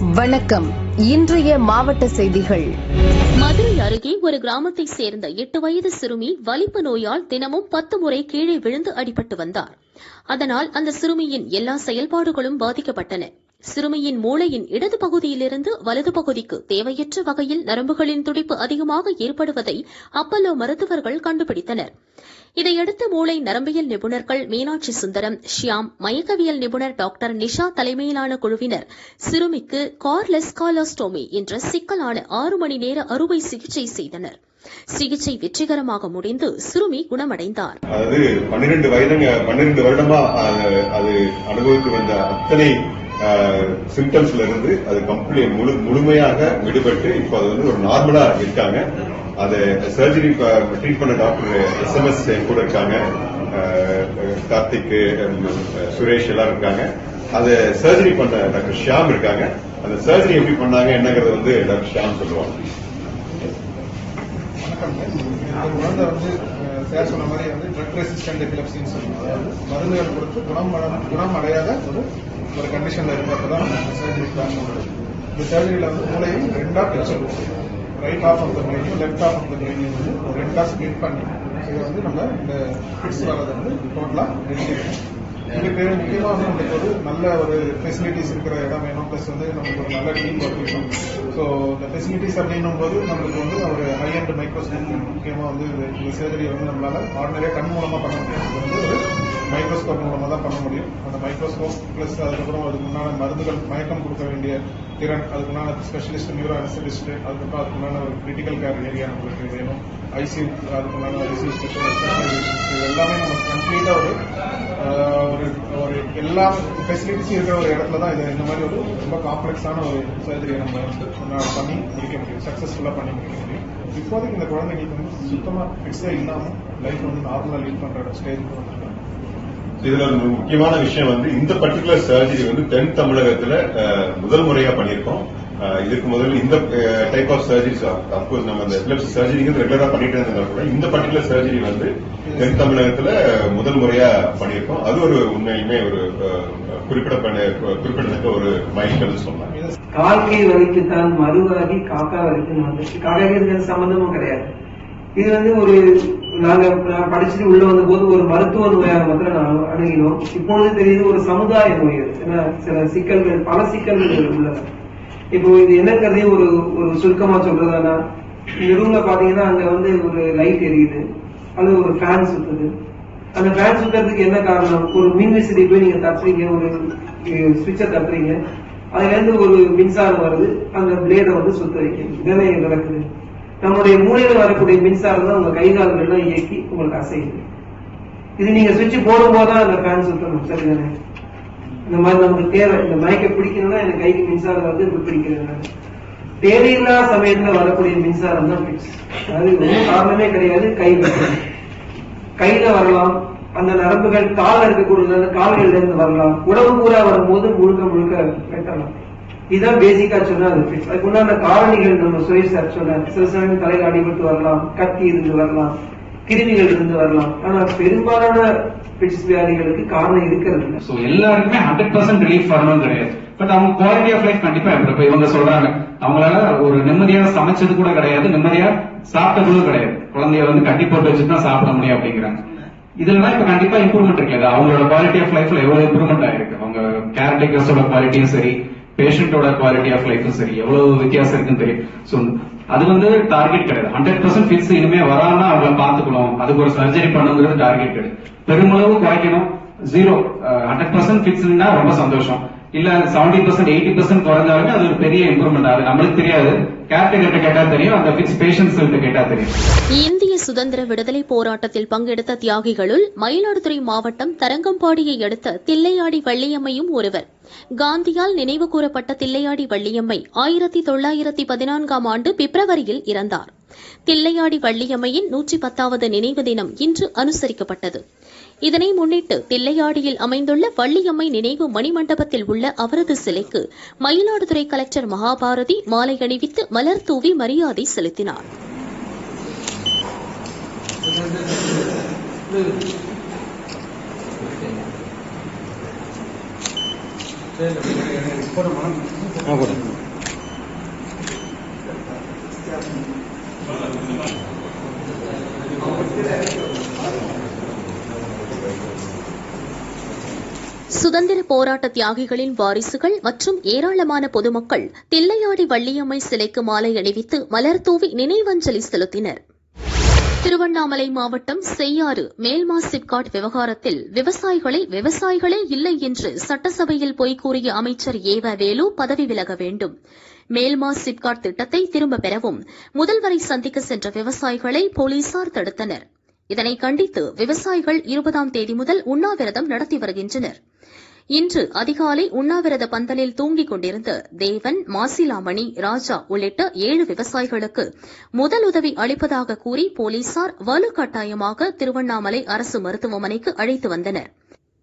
வணக்கம். இன்றைய மாவட்ட செய்திகள். மதுரை அருகே ஒரு கிராமத்தை சேர்ந்த எட்டு வயது சிறுமி வலிப்பு நோயால் தினமும் பத்து முறை கீழே விழுந்து அடிபட்டு வந்தார். அதனால் அந்த சிறுமியின் எல்லா செயல்பாடுகளும் பாதிக்கப்பட்டன. சிறுமியின் மூளையின் இடது பகுதியிலிருந்து வலது பகுதிக்கு தேவையற்ற வகையில் நரம்புகளின் துடிப்பு அதிகமாக ஏற்படுவதை அப்பல்லோ மருத்துவர்கள் கண்டுபிடித்தனர். இதையடுத்து மூளை நரம்பியல் நிபுணர்கள் மீனாட்சி சுந்தரம் ஷியாம் மயக்கவியல் நிபுணர் டாக்டர் நிஷா தலைமையிலான குழுவினர் சிறுமிக்கு கார்லெஸ்காலோஸ்டோமி என்ற சிக்கலான ஆறு மணி நேர அறுவை சிகிச்சை செய்தனர். சிகிச்சை வெற்றிகரமாக முடிந்து சிறுமி குணமடைந்தார். அதாவது பன்னிரண்டு வயதுங்க பன்னிரண்டு வருடமா அது அது அனுபவித்து வந்த அத்தனை சிம்டம்ஸ்ல இருந்து அது கம்ப்ளீட் முழு முழுமையாக விடுபட்டு இப்போ அது வந்து ஒரு நார்மலா இருக்காங்க. அதை சர்ஜரி ட்ரீட் பண்ண டாக்டர் எஸ்எம்எஸ் கூட இருக்காங்க. கார்த்திக் சுரேஷ் எல்லாம் இருக்காங்க. அதை சர்ஜரி பண்ண டாக்டர் ஷியாம் இருக்காங்க. அந்த சர்ஜரி எப்படி பண்ணாங்க என்னங்கறது வந்து டாக்டர் ஷியாம் சொல்லுவாங்க. வணக்கம். குழந்தை வந்து சார் சொன்ன மாதிரி வந்து ட்ரக் ரெசிஸ்டன்ட் எபிலப்சின்னு சொல்லுவாங்க. அதாவது மருந்துகள் கொடுத்து குணம் குணம் அடையாத ஒரு ஒரு கண்டிஷன்ல இருக்கிறப்ப தான் நம்ம சர்ஜரி பிளான் இந்த சர்ஜரியில் வந்து மூளையும் ரெண்டா பிரிச்சிருக்கும். ரைட் ஆஃப் ஆஃப் த பிரெயினையும் லெஃப்ட் ஆஃப் ஆஃப் த பிரெயினையும் வந்து ஒரு ரெண்டாக ஸ்பிளிட் பண்ணி இதை வந்து நம்ம இந்த ஃபிட்ஸ் வர்றதை வந்து டோட்டலா நிறுத்திக்கணும் இதுக்கு முக்கியமாக வந்து நம்மளுக்கு ஒரு நல்ல ஒரு ஃபெசிலிட்டிஸ் இருக்கிற இடம் வேணும் ப்ளஸ் வந்து நமக்கு ஒரு நல்ல டீம் ஒர்க் வேணும். ஸோ இந்த ஃபெசிலிட்டிஸ் அப்படின்னும் போது நம்மளுக்கு வந்து ஒரு ஹை அண்ட் மைக்ரோஸ்கோப் முக்கியமாக வந்து இந்த- இந்த சர்ஜரி வந்து நம்மளால் ஆர்டினரியாக கண் மூலமாக பண்ண முடியும் வந்து ஒரு மைக்ரோஸ்கோப் மூலமாக தான் பண்ண முடியும். அந்த மைக்ரோஸ்கோப் ப்ளஸ் அதுக்கப்புறம் அதுக்கு முன்னால் மருந்துகள் மயக்கம் கொடுக்க வேண்டிய திறன் அதுக்குண்டான ஸ்பெஷலிஸ்ட் நியூரோ அனஸ்தடிஸ்ட் அதுக்கப்புறம் அதுக்குண்டான ஒரு கிரிட்டிக்கல் கேர் ஏரியா நம்மளுக்கு வேணும். ஐசியூ அதுக்குண்டான ஐசியூ ஸ்பெஷலைசேஷன்ஸ் இது எல்லாமே நம்ம கம்ப்ளீட்டா ஒரு ஒரு ஒரு எல்லா ஃபெசிலிட்டிஸும் இருக்கிற ஒரு இடத்துல தான் இது இந்த மாதிரி ஒரு ரொம்ப காம்ப்ளெக்ஸான ஒரு சர்ஜரியை நம்ம வந்து பண்ணி முடிக்க முடியும். சக்ஸஸ்ஃபுல்லாக பண்ணி முடிக்க முடியும். இப்போதைக்கு இந்த குழந்தைங்களுக்கு வந்து சுத்தமாக ஃபிக்ஸே இல்லாமல் லைஃப் வந்து நார்மலாக லீட் பண்ணுற ஸ்டேஜுக்கு வந்துருக்காங்க இதுல ஒரு முக்கியமான விஷயம் வந்து இந்த பர்டிகுலர் சர்ஜரி வந்து தென் தமிழகத்துல முதல் முறையா பண்ணியிருக்கோம். இதுக்கு முதல்ல இந்த டைப் ஆஃப் சர்ஜரிஸ் அப்கோர்ஸ் நம்ம இந்த எபிலப்சி சர்ஜரிங்கிறது ரெகுலரா பண்ணிட்டு இருந்தா கூட இந்த பர்டிகுலர் சர்ஜரி வந்து தென் தமிழகத்துல முதல் முறையா பண்ணியிருக்கோம். அது ஒரு உண்மையிலுமே ஒரு குறிப்பிடப்பட குறிப்பிடத்தக்க ஒரு மைல்கல் சொன்னாங்க இது காக்கை வரைக்குத்தான் மருவாகி காக்கா வரைக்கும் வந்துச்சு காக்காக்கு சம்பந்தமும் கிடையாது. இது வந்து ஒரு நாங்க படிச்சுட்டு உள்ள வந்த போது ஒரு மருத்துவ நோயாக மாத்திரம் நாங்க அணுகினோம். இப்பொழுது தெரியுது ஒரு சமுதாய நோய் ஏன்னா சில சிக்கல்கள் பல சிக்கல்கள் இதுல உள்ளன. இப்போ இது என்னங்கிறதே ஒரு ஒரு சுருக்கமா சொல்றதானா இந்த ரூம்ல பாத்தீங்கன்னா அங்க வந்து ஒரு லைட் எரியுது. அது ஒரு ஃபேன் சுத்துது. அந்த ஃபேன் சுத்துறதுக்கு என்ன காரணம்? ஒரு மின் விசிறி போய் நீங்க தட்டுறீங்க ஒரு சுவிட்சை தட்டுறீங்க. அதுல இருந்து ஒரு மின்சாரம் வருது. அந்த பிளேட வந்து சுத்த வைக்கும் இதெல்லாம் நடக்குது. நம்முடைய மூளையில் வரக்கூடிய மின்சாரம் தான் உங்க கை எல்லாம் இயக்கி உங்களுக்கு அசையுது. இது நீங்க சுவிட்ச் போடும் போதுதான் அந்த ஃபேன் சுத்தணும் சரிதானே? இந்த மாதிரி நமக்கு தேவை. இந்த மயக்க பிடிக்கணும்னா எனக்கு கைக்கு மின்சாரம் வந்து இப்படி பிடிக்கிறது தேவையில்லாத சமயத்துல வரக்கூடிய மின்சாரம் தான் பிக்ஸ் அது ஒன்றும் காரணமே கிடையாது கை கையில வரலாம் அந்த நரம்புகள் கால இருக்கக்கூடிய அந்த கால்கள்ல இருந்து வரலாம். உடம்பு பூரா வரும்போது முழுக்க முழுக்க வெட்டலாம். இதுதான் பேசிக்கா சொன்னா அது அதுக்கு உண்டான காரணிகள் நம்ம சுரேஷ் சார் சொன்னார். சில சமயம் தலையில அடிபட்டு வரலாம் கத்தி இருந்து வரலாம் கிருமிகள் இருந்து வரலாம். ஆனா பெரும்பாலான பிட்ஸ் வியாதிகளுக்கு காரணம் இருக்கிறது இல்லை. சோ எல்லாருக்குமே ஹண்ட்ரட் பர்சன்ட் ரிலீஃப் வரணும் கிடையாது. பட் அவங்க குவாலிட்டி ஆஃப் லைஃப் கண்டிப்பா இருக்கு இப்ப இவங்க சொல்றாங்க. அவங்களால ஒரு நிம்மதியா சமைச்சது கூட கிடையாது நிம்மதியா சாப்பிட்டது கிடையாது. குழந்தைய வந்து கட்டி போட்டு வச்சுட்டு தான் சாப்பிட முடியும் அப்படிங்கிறாங்க. இதுலலாம் இப்ப கண்டிப்பா இம்ப்ரூவ்மெண்ட் இருக்காது அவங்களோட குவாலிட்டி ஆஃப் லைஃப்ல எவ்வளவு இம்ப்ரூவ்மெண்ட் ஆயிருக்கு. அவங்க கேர்டேக்கர்ஸோட குவாலிட்டியும் சரி பேஷண்டோட குவாலிட்டி ஆஃப் லைஃபும் சரி எவ்வளவு வித்தியாசம் இருக்குன்னு தெரியும். சோ அது வந்து டார்கெட் கிடையாது. ஹண்ட்ரட் பர்சன்ட் ஃபிக்ஸ் இனிமே வராம அவங்கள பாத்துக்கலாம் அதுக்கு ஒரு சர்ஜரி பண்ணுங்கிறது டார்கெட் கிடையாது. பெருமளவு குறைக்கணும். ஜீரோ ஹண்ட்ரட் பர்சன்ட் ஃபிக்ஸ்னா ரொம்ப சந்தோஷம். இல்ல செவன்டி பர்சன்ட் எயிட்டி பர்சன்ட் குறைஞ்சாலுமே அது ஒரு பெரிய இம்ப்ரூவ்மெண்ட் அது நம்மளுக்கு தெரியாது. இந்திய சுதந்திர விடுதலை போராட்டத்தில் பங்கெடுத்த தியாகிகளுள் மயிலாடுதுறை மாவட்டம் தரங்கம்பாடியை அடுத்த தில்லையாடி வள்ளியம்மையும் ஒருவர். காந்தியால் நினைவு கூறப்பட்ட தில்லையாடி வள்ளியம்மை ஆயிரத்தி தொள்ளாயிரத்தி பதினான்காம் ஆண்டு பிப்ரவரியில் இறந்தார். தில்லையாடி வள்ளியம்மையின் நூற்றி பத்தாவது நினைவு தினம் இன்று அனுசரிக்கப்பட்டது. இதனை முன்னிட்டு தில்லையாடியில் அமைந்துள்ள வள்ளியம்மை நினைவு மணிமண்டபத்தில் உள்ள அவரது சிலைக்கு மயிலாடுதுறை கலெக்டர் மகாபாரதி மாலை அணிவித்து மலர் தூவி மரியாதை செலுத்தினார். இப்போ சுதந்திர போராட்ட தியாகிகளின் வாரிசுகள் மற்றும் ஏராளமான பொதுமக்கள் தில்லையாடி வள்ளியம்மை சிலைக்கு மாலை அணிவித்து மலர் தூவி நினைவஞ்சலி செலுத்தினர். திருவண்ணாமலை மாவட்டம் செய்யாறு மேல்மா சிப்காட் விவகாரத்தில் விவசாயிகளை விவசாயிகளே இல்லை என்று சட்டசபையில் பொய் கூறிய அமைச்சர் ஏவ வேலு பதவி விலக வேண்டும். மேல்மா சிப்காட் திட்டத்தை திரும்பப் பெறவும் முதல்வரை சந்திக்க சென்ற விவசாயிகளை போலீசார் தடுத்தனர். இதனை கண்டித்து விவசாயிகள் இருபதாம் தேதி முதல் உண்ணாவிரதம் நடத்தி வருகின்றனர். இன்று அதிகாலை உண்ணாவிரத பந்தலில் தூங்கிக் கொண்டிருந்த தேவன் மாசிலாமணி ராஜா உள்ளிட்ட ஏழு விவசாயிகளுக்கு முதலுதவி அளிப்பதாக கூறி போலீசார் வலுக்கட்டாயமாக திருவண்ணாமலை அரசு மருத்துவமனைக்கு அழைத்து வந்தனர்.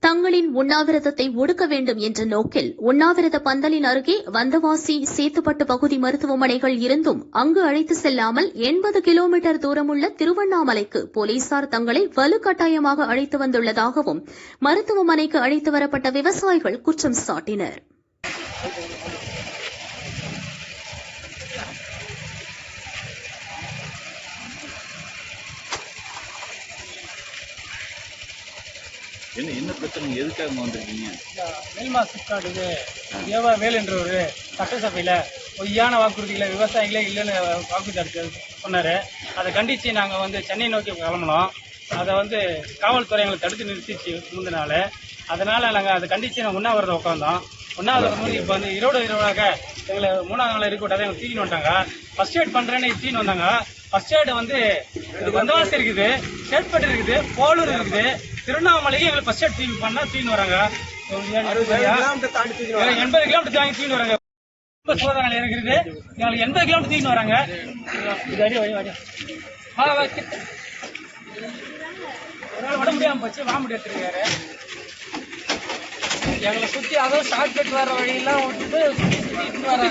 தங்களின் உண்ணாவிரதத்தை ஒடுக்க வேண்டும் என்ற நோக்கில் உண்ணாவிரத பந்தலின் அருகே வந்தவாசி சேத்துப்பட்டு பகுதி மருத்துவமனைகள் இருந்தும் அங்கு அழைத்து செல்லாமல் எண்பது கிலோமீட்டர் தூரமுள்ள திருவண்ணாமலைக்கு போலீசார் தங்களை வலுக்கட்டாயமாக அழைத்து வந்துள்ளதாகவும் மருத்துவமனைக்கு அழைத்து வரப்பட்ட விவசாயிகள் குற்றம் சாட்டினர். என்ன என்ன பிரச்சனை எதுக்காக வந்திருக்கீங்க? நெல்மா சிப்காட்டுக்கு ஏவா வேலுன்றவர் சட்டசபையில் பொய்யான வாக்குறுதிகளை விவசாயிகளே இல்லைன்னு வாக்குறுதி அளிச்சு சொன்னார். அதை கண்டித்து நாங்கள் வந்து சென்னை நோக்கி கிளம்பினோம். அதை வந்து காவல்துறை எங்களை தடுத்து நிறுத்திச்சு முந்தினால அதனால் நாங்கள் அதை கண்டித்து நாங்கள் உண்ணாவிரதம் உட்காந்தோம் உண்ணாவிரதம் வந்து இப்போ வந்து இருபது இருபதாக எங்களை மூணாவது நாள் இருக்க விட்டாத எங்களை தீக்கின்னு வந்தாங்க. ஃபர்ஸ்ட் எய்ட் பண்ணுறேன்னு தீக்கின்னு வந்தாங்க. ஃபர்ஸ்ட் எய்டு வந்து வந்தவாசி இருக்குது சேட்பட்டு இருக்குது போலூர் இருக்குது. திருவண்ணாமலைக்கு எங்களுக்கு ஃபர்ஸ்ட் எய்ட் தூக்கி பண்ணா தூக்கின்னு வராங்க. எண்பது கிலோமீட்டர் தாங்கி தூக்கின்னு வராங்க. ரொம்ப சோதனை இருக்குது. எங்களுக்கு எண்பது கிலோமீட்டர் தூக்கின்னு வராங்க. இது அடி வழி வாடி வா வா கிட்ட. ஒரு நாள் உடம்பு முடியாம போச்சு வாமிட்டு எடுத்துருக்காரு. எங்களை சுத்தி அதாவது ஷார்ட்கட் வர வழியெல்லாம் விட்டுட்டு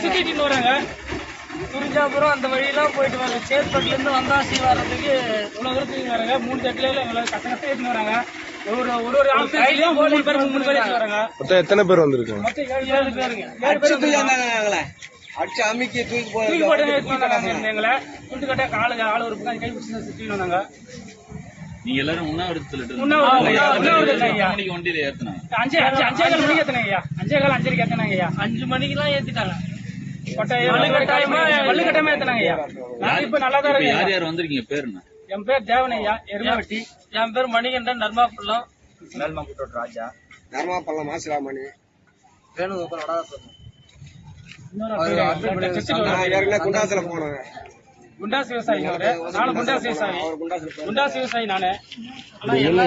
சுத்தி இட்டுன்னு வராங்க. குறிஞ்சாபுரம் அந்த வழியெல்லாம் போயிட்டு வராங்க. சேத்பட்டுல இருந்து வந்தாசி வர்றதுக்கு இவ்வளவு தூரத்துக்கு வராங்க. மூணு தட்டுல எங்களை கட்ட கட்ட ஏற்றின்னு வராங்க. ஒரு ஒரு ஒரு ஆம்புலன்ஸ்லயும் மூணு பேர் மூணு பேர் ஏற்றின்னு வராங்க. மொத்தம் எத்தனை பேர் வந்திருக்காங்க. அடிச்சு அமுக்கி தூக்கி தூக்கி போட்டு ஏற்றின்னு வந்தாங்க எங்களை துண்டு கட்ட காலு ஆள் ஒரு பக்கம் கை பிடிச்சி சுத்தின்னு வந்தாங்க. நீங்க எல்லாரும். மணிக்கு வண்டியில அஞ்சே அஞ்சு அஞ்சே கால் மணிக்கு ஏத்தினாங்க ஐயா. அஞ்சே கால் அஞ்சரைக்கு ஏத்தினாங்க ஐயா. அஞ்சு மணிக்கெல்லாம் ஏத்திட்டாங்க. வள்ளுக்கட்டாயமா வள்ளுக்கட்டாயமா ஏத்தினாங்க ஐயா. இப்ப நல்லா தான் யார் யார் வந்திருக்கீங்க? பேர் என்ன? என் பேர் தேவன் ஐயா எருமவெட்டி. என் பேர் மணிகண்டன் நர்மாபுள்ளம் தர்மா பள்ளம் மாசிலாமணி இன்னொரு ஏற்கனவே குண்டாசுல போனேன் குண்டாஸ் விவசாயி அவரு. நானும் குண்டாஸ் விவசாயி. குண்டாஸ் விவசாயி நானு. ஆனா எல்லா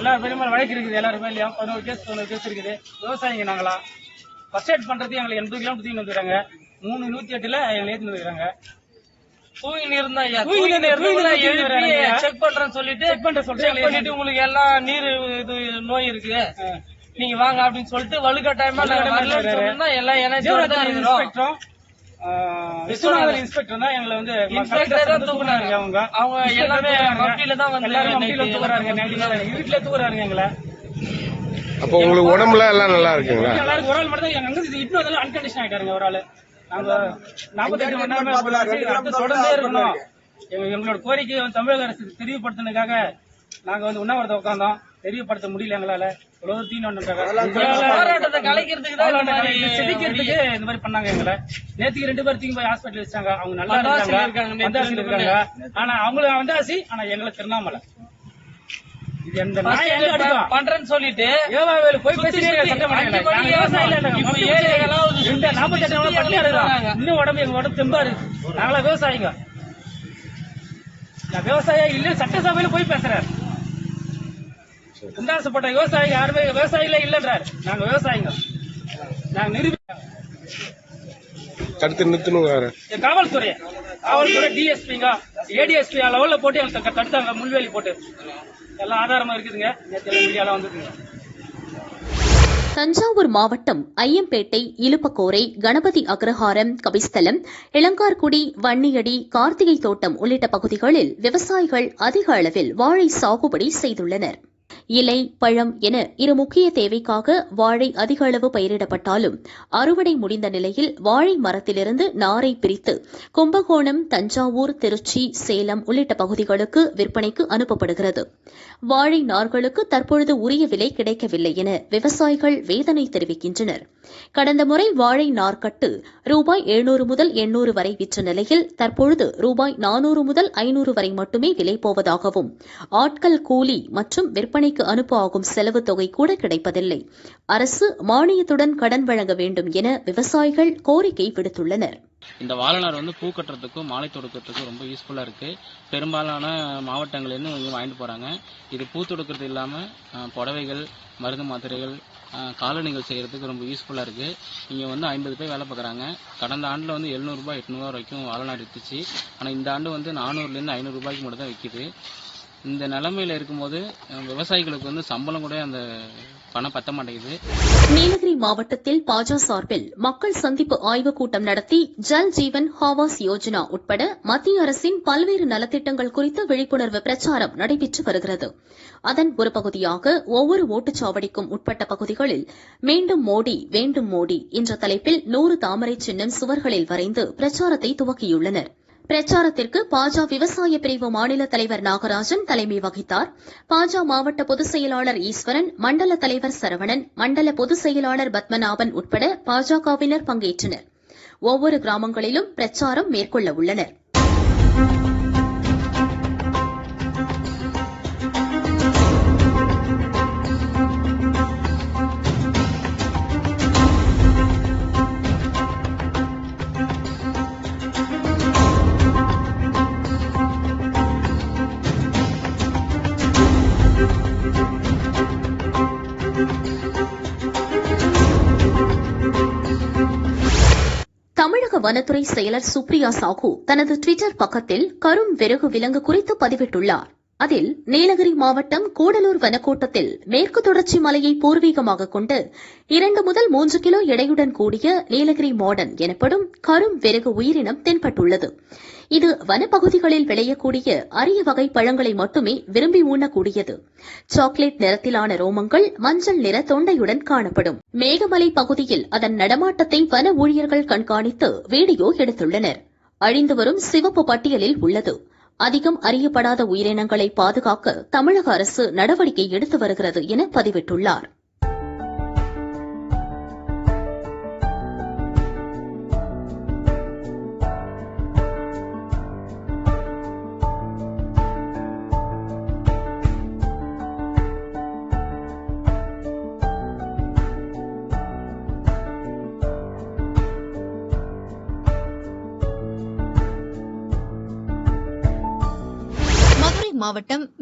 எல்லா பேரும் வழக்கு இருக்குது எல்லாரும் மேலயும் பதினோரு கேஸ் பதினோரு கேஸ் இருக்குது. விவசாயிங்க நாங்களா? ஃபர்ஸ்ட் எய்ட் பண்றது எங்களுக்கு எண்பது கிலோமீட்டர் தூக்கி வந்துருக்காங்க. மூணு நூத்தி எட்டுல எங்களை ஏத்தி வந்துருக்காங்க தூங்கி இருந்தா செக் பண்றேன்னு சொல்லிட்டு செக் பண்ற சொல்லிட்டு பண்ணிட்டு உங்களுக்கு எல்லாம் நீர் இது நோய் இருக்கு. நீங்க வாங்க அப்படின்னு சொல்லிட்டு வலுக்கட்டாயமா எல்லாம் விஸ்வநாதன் இன்ஸ்பெக்டர் தான் எங்களை வந்து இன்ஸ்பெக்டர் தான் தூக்குனாங்க அவங்க. அவங்க எல்லாமே வக்கீல தான் வந்து எல்லாரும் வக்கீல தூக்குறாங்க வீட்டுல தூக்குறாங்க எங்களை. அப்போ உங்களுக்கு உடம்புல எல்லாம் நல்லா இருக்குங்களா? எல்லாரும் ஒரு ஆள் மட்டும் தான் அங்க இட்டு வந்தாலும் அன்கண்டிஷன் ஆயிட்டாருங்க ஒரு ஆளு. நாங்க நாற்பத்தெட்டு மணி நேரமே அடுத்து தொடர்ந்தே இருக்கணும் எங்க- எங்களோட கோரிக்கையை வந்து தமிழக அரசு தெரியப்படுத்தினதுக்காக நாங்க வந்து உண்ணாவிரதம் உட்கார்ந்தோம். தெரியப்படுத்த முடியல எங்களால. தீன் போராட்டத்தை கலைக்கிறதுக்கு செதுக்கிறதுக்கு இந்த மாதிரி பண்ணாங்க எங்களை. நேத்துக்கு ரெண்டு பேர் தூக்கி போய் ஹாஸ்பிட்டல் வச்சாங்க அவங்க நல்லா இருக்காங்க இருக்காங்க. ஆனா அவங்களுக்கு வந்தாசி ஆனா எங்களுக்கு திருவண்ணாமலை. இது எந்த நாய் எங்க அடிக்கும் பண்றேன்னு சொல்லிட்டு ஏவாவேலு போய் பேசிட்டே இந்த பட்டினி எடுக்கிறாங்க இன்னும் உடம்பு எங்க உடம்பு தெம்பா இருக்கு நாங்களா விவசாயிங்க. நான் விவசாயியா இல்ல சட்டசபையில போய் பேசுறாரு. உண்டாசப்பட்ட விவசாயி யாருமே விவசாயில இல்லன்றாரு. நாங்க விவசாயிங்க. நாங்க நிரூபி தடுத்து நிறுத்தணும் காவல்துறை காவல்துறை டிஎஸ்பிங்க ஏடிஎஸ்பி லெவல்ல போட்டு எனக்கு தடுத்தாங்க முள்வேலி போட்டு. எல்லாம் ஆதாரமா இருக்குதுங்க. நேற்று மீடியால வந்துருக்குங்க. தஞ்சாவூர் மாவட்டம் ஐயம்பேட்டை இலுப்பக்கோரை கணபதி அக்ரஹாரம் கபிஸ்தலம் இளங்கார்குடி வன்னியடி கார்த்திகை தோட்டம் உள்ளிட்ட பகுதிகளில் விவசாயிகள் அதிக அளவில் வாழை சாகுபடி செய்துள்ளனர். இலை பழம் என இரு முக்கிய தேவைக்காக வாழை அதிக அளவு பயிரிடப்பட்டாலும் அறுவடை முடிந்த நிலையில் வாழை மரத்திலிருந்து நாரை பிரித்து கும்பகோணம் தஞ்சாவூர் திருச்சி சேலம் உள்ளிட்ட பகுதிகளுக்கு விற்பனைக்கு அனுப்பப்படுகிறது. வாழை நார்களுக்கு தற்பொழுது உரிய விலை கிடைக்கவில்லை என விவசாயிகள் வேதனை தெரிவிக்கின்றனர். கடந்த முறை வாழை நார்க்கட்டு ரூபாய் எழுநூறு முதல் எண்ணூறு வரை விற்ற நிலையில் தற்பொழுது ரூபாய் நானூறு முதல் ஐநூறு வரை மட்டுமே விலை போவதாகவும் ஆட்கள் கூலி மற்றும் விற்பனை விற்பனைக்கு அனுப்ப ஆகும் செலவு தொகை கூட கிடைப்பதில்லை. அரசு மானியத்துடன் கடன் வழங்க வேண்டும் என விவசாயிகள் கோரிக்கை விடுத்துள்ளனர். இந்த வாழைநார் வந்து பூ கட்டுறதுக்கும் மாலை தொடுக்கிறதுக்கும் ரொம்ப யூஸ்ஃபுல்லா இருக்கு. பெரும்பாலான மாவட்டங்கள்லேருந்து இங்கே வாங்கிட்டு போறாங்க. இது பூ தொடுக்கிறது இல்லாம புடவைகள் மருந்து மாத்திரைகள் காலணிகள் செய்யறதுக்கு ரொம்ப யூஸ்ஃபுல்லா இருக்கு. இங்க வந்து ஐம்பது பேர் வேலை பார்க்குறாங்க. கடந்த ஆண்டுல வந்து எழுநூறுபா எட்நூறுபா வரைக்கும் வாழநாடு வித்துச்சு. ஆனா இந்த ஆண்டு வந்து நானூறுலேருந்து ஐநூறு ரூபாய்க்கு மட்டும் தான் விற்கிது இந்த நிலைமையில இருக்கும்போது விவசாயிகளுக்கு வந்து சம்பளம் கூட அந்த பணம் பத்த மாட்டேங்குது. நீலகிரி மாவட்டத்தில் பாஜ சார்பில் மக்கள் சந்திப்பு ஆய்வுக் கூட்டம் நடத்தி ஜல் ஜீவன் ஹாவாஸ் யோஜனா உட்பட மத்திய அரசின் பல்வேறு நலத்திட்டங்கள் குறித்த விழிப்புணர்வு பிரச்சாரம் நடைபெற்று வருகிறது. அதன் ஒரு பகுதியாக ஒவ்வொரு ஓட்டுச்சாவடிக்கும் உட்பட்ட பகுதிகளில் மீண்டும் மோடி வேண்டும் மோடி என்ற தலைப்பில் நூறு தாமரை சின்னம் சுவர்களில் வரைந்து பிரச்சாரத்தை துவக்கியுள்ளனர். பிரச்சாரத்திற்கு பாஜ விவசாய பிரிவு மாநில தலைவர் நாகராஜன் தலைமை வகித்தார். பாஜ மாவட்ட பொதுச் செயலாளர் ஈஸ்வரன் மண்டல தலைவர் சரவணன் மண்டல பொதுச் செயலாளர் பத்மநாபன் உட்பட பாஜகவினர் பங்கேற்றனர். ஒவ்வொரு கிராமங்களிலும் பிரச்சாரம் மேற்கொள்ள உள்ளனர். வனத்துறை செயலர் சுப்ரியா சாஹூ தனது டுவிட்டர் பக்கத்தில் கரும் வெறுகு விலங்கு குறித்து பதிவிட்டுள்ளார். அதில் நீலகிரி மாவட்டம் கூடலூர் வனக்கோட்டத்தில் மேற்கு தொடர்ச்சி மலையை பூர்வீகமாக கொண்டு இரண்டு முதல் மூன்று கிலோ எடையுடன் கூடிய நீலகிரி மாடன் எனப்படும் கரும் விறகு உயிரினம் தென்பட்டுள்ளது. இது வனப்பகுதிகளில் விளையக்கூடிய அரிய வகை பழங்களை மட்டுமே விரும்பி உண்ணக்கூடியது சாக்லேட் நிறத்திலான ரோமங்கள் மஞ்சள் நிற தொண்டையுடன் காணப்படும். மேகமலை பகுதியில் அதன் நடமாட்டத்தை வன ஊழியர்கள் கண்காணித்து வீடியோ எடுத்துள்ளனர். அழிந்து வரும் சிவப்பு பட்டியலில் உள்ளது. அதிகம் அறியப்படாத உயிரினங்களை பாதுகாக்க தமிழக அரசு நடவடிக்கை எடுத்து வருகிறது என பதிவிட்டுள்ளார்.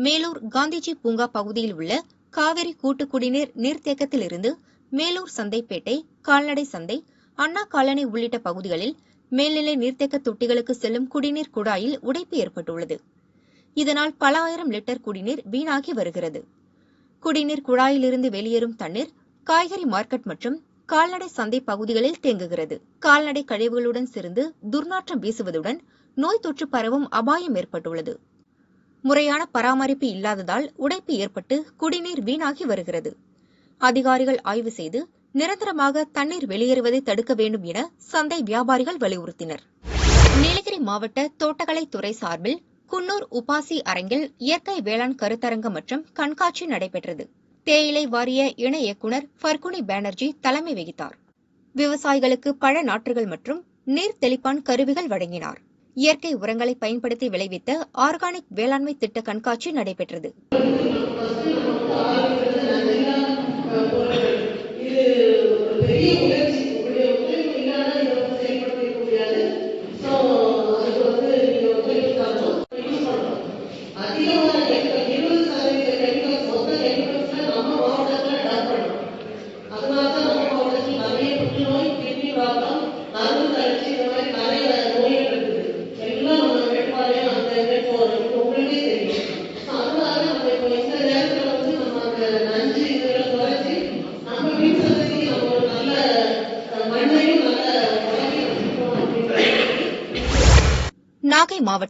மேலூர் காந்திஜி பூங்கா பகுதியில் உள்ள காவிரி கூட்டு குடிநீர் நீர்த்தேக்கத்திலிருந்து மேலூர் சந்தைப்பேட்டை கால்நடை சந்தை அண்ணா காலனி உள்ளிட்ட பகுதிகளில் மேல்நிலை நீர்த்தேக்க தொட்டிகளுக்கு செல்லும் குடிநீர் குழாயில் உடைப்பு ஏற்பட்டுள்ளது. இதனால் பல ஆயிரம் லிட்டர் குடிநீர் வீணாகி வருகிறது. குடிநீர் குழாயிலிருந்து வெளியேறும் தண்ணீர் காய்கறி மார்க்கெட் மற்றும் கால்நடை சந்தை பகுதிகளில் தேங்குகிறது. கால்நடை கழிவுகளுடன் சேர்ந்து துர்நாற்றம் வீசுவதுடன் நோய் தொற்று பரவும் அபாயம் ஏற்பட்டுள்ளது. முறையான பராமரிப்பு இல்லாததால் உடைப்பு ஏற்பட்டு குடிநீர் வீணாகி வருகிறது. அதிகாரிகள் ஆய்வு செய்து நிரந்தரமாக தண்ணீர் வெளியேறுவதை தடுக்க வேண்டும் என சந்தை வியாபாரிகள் வலியுறுத்தினர். நீலகிரி மாவட்ட தோட்டக்கலை துறை சார்பில் குன்னூர் உபாசி அரங்கில் இயற்கை வேளாண் கருத்தரங்கம் மற்றும் கண்காட்சி நடைபெற்றது. தேயிலை வாரிய இணை இயக்குநர் ஃபர்குனி பானர்ஜி தலைமை வகித்தார். விவசாயிகளுக்கு பழ நாற்றுகள் மற்றும் நீர் தெளிப்பான் கருவிகள் வழங்கினார். இயற்கை உரங்களை பயன்படுத்தி விளைவித்த ஆர்கானிக் வேளாண்மை திட்ட கண்காட்சி நடைபெற்றது. நாகை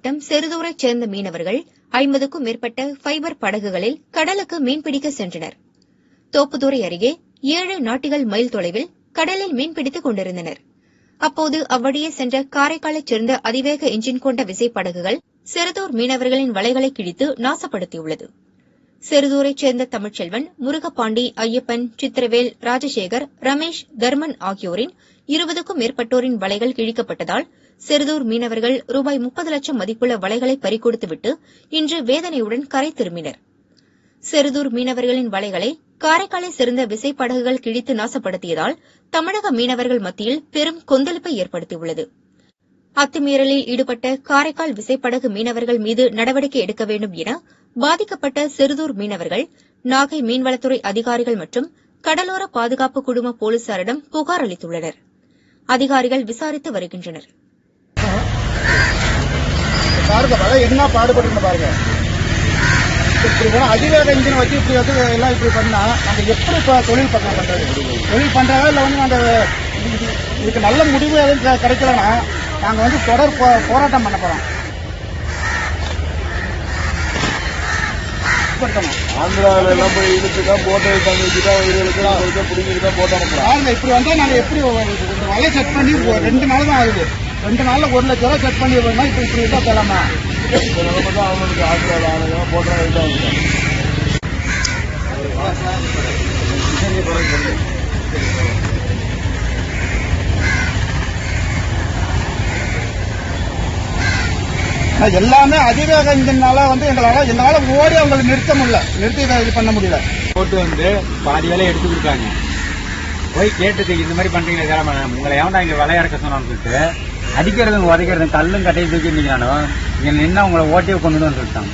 மாவட்டம் செருதூரைச் சேர்ந்த மீனவர்கள் ஐம்பதுக்கும் மேற்பட்ட ஃபைபர் படகுகளில் கடலுக்கு மீன்பிடிக்க சென்றனர். தோப்புதுறை அருகே ஏழு நாட்டிகள் மைல் தொலைவில் கடலில் மீன்பிடித்துக் கொண்டிருந்தனர். அப்போது அவ்வழியே சென்ற காரைக்காலைச் சேர்ந்த அதிவேக எஞ்சின் கொண்ட விசைப்படகுகள் செருதூர் மீனவர்களின் வலைகளை கிழித்து நாசப்படுத்தியுள்ளது. செருதூரைச் சேர்ந்த தமிழ்ச்செல்வன் முருகபாண்டி ஐயப்பன் சித்திரவேல் ராஜசேகர் ரமேஷ் தர்மன் ஆகியோரின் இருபதுக்கும் மேற்பட்டோரின் வலைகள் கிழிக்கப்பட்டதால் செருதூர் மீனவர்கள் ரூபாய் முப்பது லட்சம் மதிப்புள்ள வலைகளை பறிகொடுத்துவிட்டு இன்று வேதனையுடன் கரை திரும்பினர். செருதூர் மீனவர்களின் வலைகளை காரைக்காலை சேர்ந்த விசைப்படகுகள் கிழித்து நாசப்படுத்தியதால் தமிழக மீனவர்கள் மத்தியில் பெரும் கொந்தளிப்பை ஏற்படுத்தியுள்ளது. அத்துமீறலில் ஈடுபட்ட காரைக்கால் விசைப்படகு மீனவர்கள் மீது நடவடிக்கை எடுக்க வேண்டும் என பாதிக்கப்பட்ட செருதூர் மீனவர்கள் நாகை மீன்வளத்துறை அதிகாரிகள் மற்றும் கடலோர பாதுகாப்பு குழும போலீசாரிடம் புகார் அளித்துள்ளனர். அதிகாரிகள் விசாரித்து வருகின்றனர். பாருங்க வலை என்ன பாடுபட்டு பாருங்க. இப்படி போனா அதிவேக இன்ஜின் வச்சு இப்படி வந்து எல்லாம் இப்படி பண்ணா நாங்க எப்படி இப்ப தொழில் பண்ண பண்றது தொழில் பண்றதா இல்ல வந்து இது- இதுக்கு நல்ல முடிவு எதுவும் கிடைக்கலன்னா நாங்க வந்து தொடர் போராட்டம் பண்ண போறோம். ஆந்திராவில எல்லாம் போய் இழுத்து தான் போட்டோ எடுத்தாங்க வச்சுட்டா பிடிங்கிட்டு தான் போட்டோ பாருங்க இப்படி வந்தா நாங்க எப்படி இந்த வலை செட் பண்ணி ரெண்டு நாள் தான் ஆகுது. ரெண்டு நாள்ல ஒரு லட்சம் ரூபா செட் பண்ணி வரணும் இப்ப இப்படி இருந்தா தலைமை அவங்களுக்கு ஆந்திராவில் ஆளுங்க போட்டோ எடுத்தாங்க எல்லாமே அதிவேக இன்ஜின்னால வந்து எங்களால எங்களால ஓடி அவங்களை நிறுத்த முடியல. நிறுத்தி இது பண்ண முடியல. போட்டு வந்து பாதி வேலையை எடுத்து கொடுத்தாங்க போய் கேட்டுக்கு இந்த மாதிரி பண்றீங்க உங்களை ஏன்டா இங்க விலை இறக்க சொன்னான்னு சொல்லிட்டு அடிக்கிறதும் உதைக்கிறதும் கல்லும் கட்டையும் தூக்கி நிற்கிறானோ இங்க நின்னா உங்களை ஓட்டியை கொண்டு சொல்லிட்டாங்க.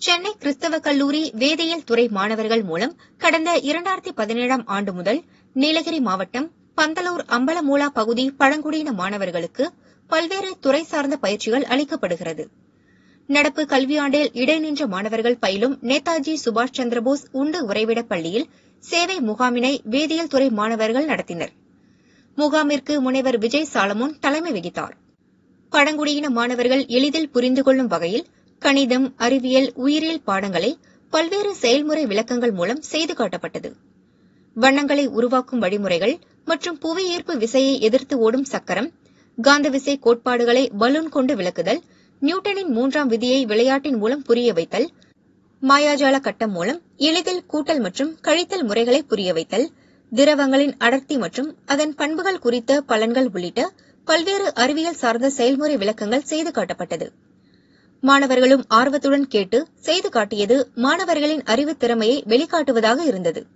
சென்னை கிறிஸ்தவ கல்லூரி வேதியியல் துறை மாணவர்கள் மூலம் கடந்த இரண்டாயிரத்தி பதினேழாம் ஆண்டு முதல் நீலகிரி மாவட்டம் பந்தலூர் அம்பலமூலா பகுதி பழங்குடியின மாணவர்களுக்கு பல்வேறு துறை சார்ந்த பயிற்சிகள் அளிக்கப்படுகிறது. நடப்பு கல்வியாண்டில் இடைநின்ற மாணவர்கள் பயிலும் நேதாஜி சுபாஷ் சந்திரபோஸ் உண்டு உறைவிட பள்ளியில் சேவை முகாமினை வேதியியல் துறை மாணவர்கள் நடத்தினர். முகாமிற்கு முனைவர் விஜய் சாலமோன் தலைமை வகித்தார். பழங்குடியின மாணவர்கள் எளிதில் புரிந்து கொள்ளும் வகையில் கணிதம் அறிவியல் உயிரியல் பாடங்களை பல்வேறு செயல்முறை விளக்கங்கள் மூலம் செய்து காட்டப்பட்டது. வண்ணங்களை உருவாக்கும் வழிமுறைகள் மற்றும் புவியீர்ப்பு விசையை எதிர்த்து ஓடும் சக்கரம் காந்த விசை கோட்பாடுகளை பலூன் கொண்டு விளக்குதல் நியூட்டனின் மூன்றாம் விதியை விளையாட்டின் மூலம் புரிய வைத்தல் மாயாஜால கட்டம் மூலம் எளிதில் கூட்டல் மற்றும் கழித்தல் முறைகளை புரிய வைத்தல் திரவங்களின் அடர்த்தி மற்றும் அதன் பண்புகள் குறித்த பலன்கள் உள்ளிட்ட பல்வேறு அறிவியல் சார்ந்த செயல்முறை விளக்கங்கள் செய்து காட்டப்பட்டது. மாணவர்களும் ஆர்வத்துடன் கேட்டு செய்து காட்டியது மாணவர்களின் அறிவுத் திறமையை வெளிக்காட்டுவதாக இருந்தது.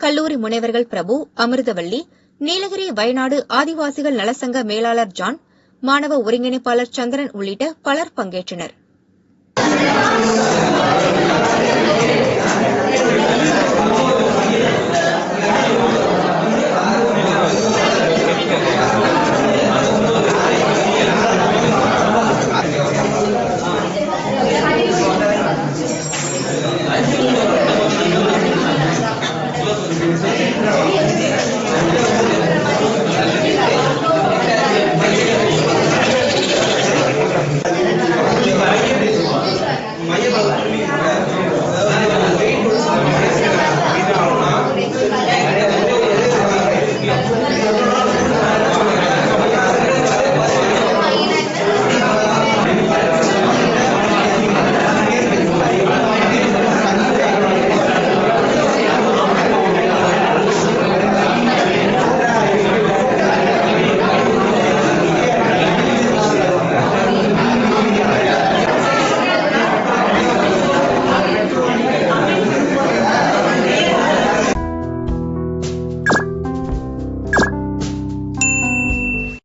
கல்லூரி முனைவர்கள் பிரபு அமிர்தவள்ளி நீலகிரி வயநாடு ஆதிவாசிகள் நலசங்க மேலாளர் ஜான் மாணவ ஒருங்கிணைப்பாளர் சந்திரன் உள்ளிட்ட பலர் பங்கேற்றனர்.